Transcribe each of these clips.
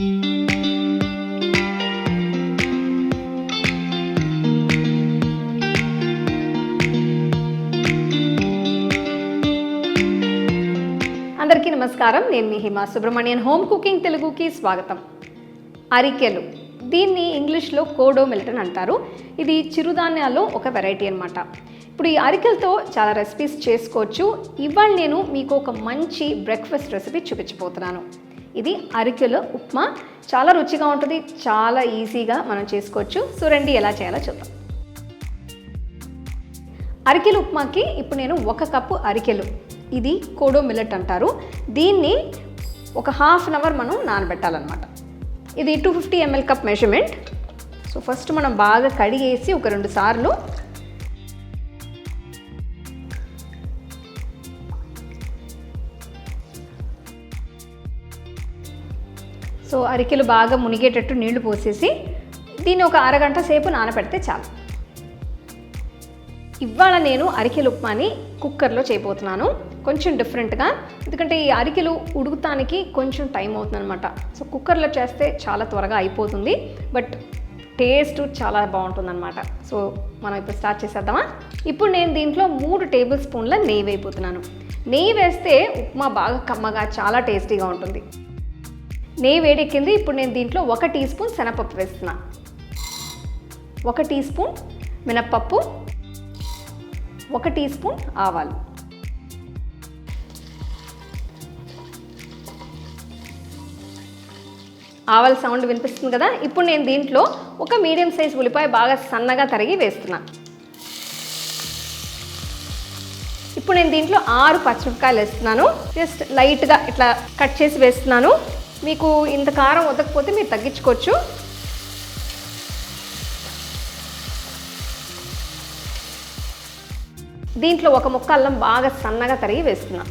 అందరికీ నమస్కారం. నేను మీ హిమా సుబ్రహ్మణ్యన్. హోమ్ కుకింగ్ తెలుగుకి స్వాగతం. అరికెలు. దీన్ని ఇంగ్లీష్లో కోడో మిల్టన్ అంటారు. ఇది చిరుధాన్యాల్లో ఒక వెరైటీ అనమాట ఇప్పుడు ఈ అరికెలతో చాలా రెసిపీస్ చేసుకోవచ్చు. ఇవాళ నేను మీకు ఒక మంచి బ్రేక్ఫాస్ట్ రెసిపీ చూపించబోతున్నాను. ఇది అరికెలు ఉప్మా. చాలా రుచిగా ఉంటుంది చాలా ఈజీగా మనం చేసుకోవచ్చు. సో రండి ఎలా చేయాలో చూద్దాం. అరికెలు ఉప్మాకి ఇప్పుడు నేను ఒక కప్పు అరికెలు ఇది కోడో మిల్లెట్ అంటారు. దీన్ని ఒక హాఫ్ అన్ అవర్ మనం నానబెట్టాలన్నమాట. ఇది two fifty ML cup measurement so first మనం బాగా కడిగేసి ఒక రెండు సార్లు సో అరికెలు బాగా మునిగేటట్టు నీళ్ళు పోసేసి దీన్ని ఒక అరగంట సేపు నానబెడితే చాలు. ఇవాళ నేను అరికెలు ఉప్మాని కుక్కర్లో చేయబోతున్నాను. కొంచెం డిఫరెంట్గా ఎందుకంటే ఈ అరికెలు ఉడుకుతానికి కొంచెం టైం అవుతుందన్నమాట. సో కుక్కర్లో చేస్తే చాలా త్వరగా అయిపోతుంది బట్ టేస్ట్ చాలా బాగుంటుందన్నమాట. సో మనం ఇప్పుడు స్టార్ట్ చేసేద్దామా? ఇప్పుడు నేను దీంట్లో మూడు టేబుల్ స్పూన్ల నెయ్యి వేయబోతున్నాను. నెయ్యి వేస్తే ఉప్మా బాగా కమ్మగా చాలా టేస్టీగా ఉంటుంది. నెయ్యి వేడెక్కింది. ఇప్పుడు నేను దీంట్లో ఒక టీ స్పూన్ శనగపప్పు వేస్తున్నా. ఒక టీ స్పూన్ మినప్పప్పు. ఒక టీ స్పూన్ ఆవాలు. ఆవాల సౌండ్ వినిపిస్తుంది కదా? ఇప్పుడు నేను దీంట్లో ఒక మీడియం సైజ్ ఉల్లిపాయ బాగా సన్నగా తరిగి వేస్తున్నా. ఇప్పుడు నేను దీంట్లో ఆరు పచ్చిమిరపకాయలు వేస్తున్నాను. జస్ట్ లైట్గా ఇట్లా కట్ చేసి వేస్తున్నాను. మీకు ఇంత కారం వదకపోతే మీరు తగ్గించుకోవచ్చు. దీంట్లో ఒక ముక్క అల్లం బాగా సన్నగా తరిగి వేస్తున్నా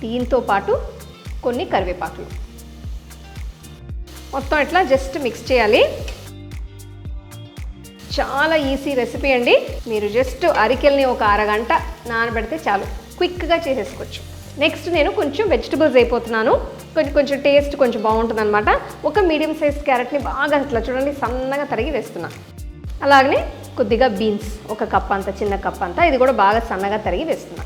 దీంతో పాటు కొన్ని కరివేపాకులు. మొత్తం ఇట్లా జస్ట్ మిక్స్ చేయాలి. చాలా ఈజీ రెసిపీ అండి. మీరు జస్ట్ అరికెల్ని ఒక అరగంట నానబెడితే చాలు. క్విక్గా చేసేసుకోవచ్చు. నెక్స్ట్ నేను కొంచెం వెజిటబుల్స్ అయిపోతున్నాను కొంచెం కొంచెం టేస్ట్ కొంచెం బాగుంటుంది అనమాట ఒక మీడియం సైజ్ క్యారెట్ని బాగా అట్లా చూడండి సన్నగా తరిగి వేస్తున్నా. అలాగనే కొద్దిగా బీన్స్ ఒక కప్ అంత చిన్న కప్ అంతా ఇది కూడా బాగా సన్నగా తరిగి వేస్తున్నా.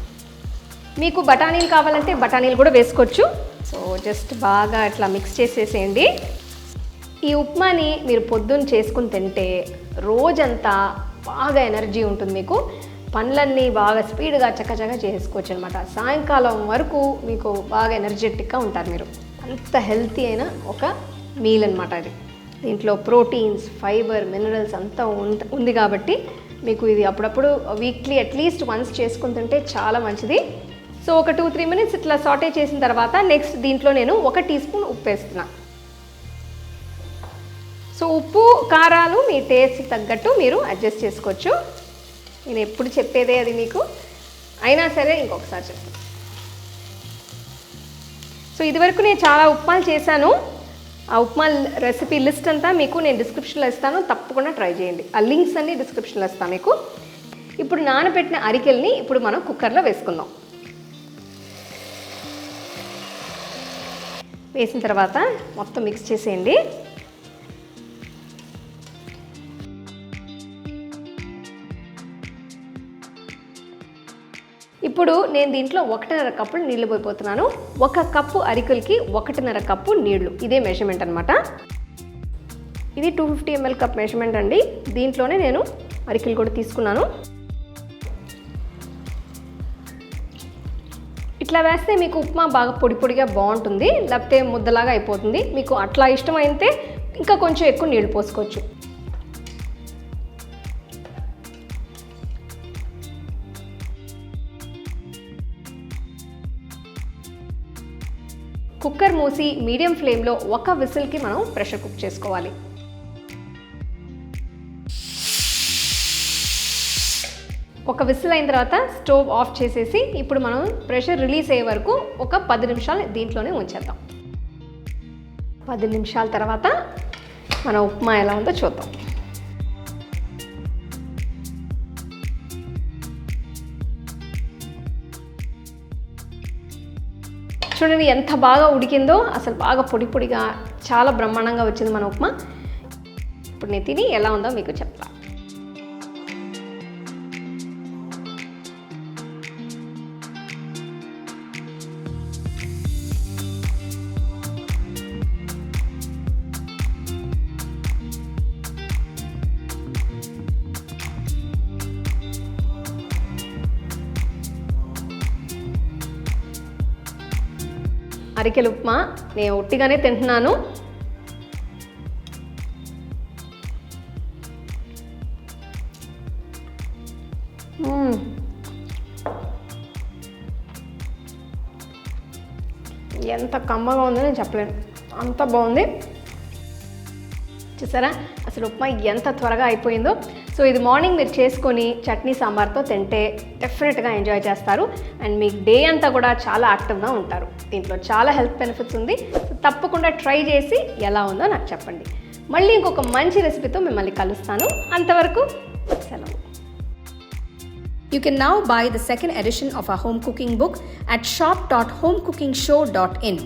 మీకు బఠానీలు కావాలంటే బఠానీలు కూడా వేసుకోవచ్చు. సో జస్ట్ బాగా ఇట్లా మిక్స్ చేసేసేయండి. ఈ ఉప్మాని మీరు పొద్దున్న చేసుకుని తింటే రోజంతా బాగా ఎనర్జీ ఉంటుంది మీకు. పనులన్నీ బాగా స్పీడ్గా చక్కచక్క చేసుకోవచ్చు అనమాట సాయంకాలం వరకు మీకు బాగా ఎనర్జెటిక్గా ఉంటారు మీరు. అంత హెల్తీ అయిన ఒక మీల్ అనమాట అది. దీంట్లో ప్రోటీన్స్ ఫైబర్ మినరల్స్ అంతా ఉంది కాబట్టి మీకు ఇది అప్పుడప్పుడు వీక్లీ అట్లీస్ట్ వన్స్ చేసుకుని తింటే చాలా మంచిది. సో ఒక టూ త్రీ మినిట్స్ ఇట్లా సాటే చేసిన తర్వాత నెక్స్ట్ దీంట్లో నేను ఒక టీ స్పూన్ ఉప్పు వేస్తున్నా సో ఉప్పు కారాలు మీ టేస్ట్కి తగ్గట్టు మీరు అడ్జస్ట్ చేసుకోవచ్చు. నేను ఎప్పుడు చెప్పేదే అది మీకు. అయినా సరే ఇంకొకసారి చెప్తాను సో ఇదివరకు నేను చాలా ఉప్మాలు చేశాను. ఆ ఉప్మా రెసిపీ లిస్ట్ అంతా మీకు నేను డిస్క్రిప్షన్లో ఇస్తాను. తప్పకుండా ట్రై చేయండి. ఆ లింక్స్ అన్ని డిస్క్రిప్షన్లో ఇస్తాను మీకు. ఇప్పుడు నానబెట్టిన అరికెల్ని ఇప్పుడు మనం కుక్కర్లో వేసుకుందాం. వేసిన తర్వాత మొత్తం మిక్స్ చేసేయండి. ఇప్పుడు నేను దీంట్లో ఒకటిన్నర కప్పులు నీళ్ళు పోయిపోతున్నాను ఒక కప్పు అరికలకి ఒకటిన్నర కప్పు నీళ్ళు. ఇదే మెజర్మెంట్ అనమాట ఇది two fifty ml cup measurement అండి. దీంట్లోనే నేను అరికెలు కూడా తీసుకున్నాను. ఇట్లా వేస్తే మీకు ఉప్మా బాగా పొడి పొడిగా బాగుంటుంది. లేకపోతే ముద్దలాగా అయిపోతుంది. మీకు అట్లా ఇష్టమైతే ఇంకా కొంచెం ఎక్కువ నీళ్ళు పోసుకోవచ్చు. కుక్కర్ మూసి మీడియం ఫ్లేమ్లో ఒక విసిల్కి మనం ప్రెషర్ కుక్ చేసుకోవాలి. ఒక విసిల్ అయిన తర్వాత స్టవ్ ఆఫ్ చేసేసి ఇప్పుడు మనం ప్రెషర్ రిలీజ్ అయ్యే వరకు ఒక పది నిమిషాలు దీంట్లోనే ఉంచేద్దాం. పది నిమిషాల తర్వాత మన ఉప్మా ఎలా ఉందో చూద్దాం. చూడండి ఎంత బాగా ఉడికిందో అసలు బాగా పొడి పొడిగా చాలా బ్రహ్మాండంగా వచ్చింది మన ఉప్మా. ఇప్పుడు నేను తిని ఎలా ఉందో మీకు చెప్తాను అరికెల ఉప్మా. నేను ఒట్టిగానే తింటున్నాను. ఎంత కమ్మగా ఉందో నేను చెప్పలేను. అంత బాగుంది. చూసారా? అసలు ఉప్మా ఎంత త్వరగా అయిపోయిందో. సో ఇది మార్నింగ్ మీరు చేసుకొని చట్నీ సాంబార్తో తింటే డెఫినెట్గా ఎంజాయ్ చేస్తారు. అండ్ మీకు డే అంతా కూడా చాలా యాక్టివ్గా ఉంటారు. దీంట్లో చాలా హెల్త్ బెనిఫిట్స్ ఉంది. తప్పకుండా ట్రై చేసి ఎలా ఉందో నాకు చెప్పండి. మళ్ళీ ఇంకొక మంచి రెసిపీతో మిమ్మల్ని కలుస్తాను. అంతవరకు సెలవు. You can now buy the second edition of our home cooking book at shop.homecookingshow.in.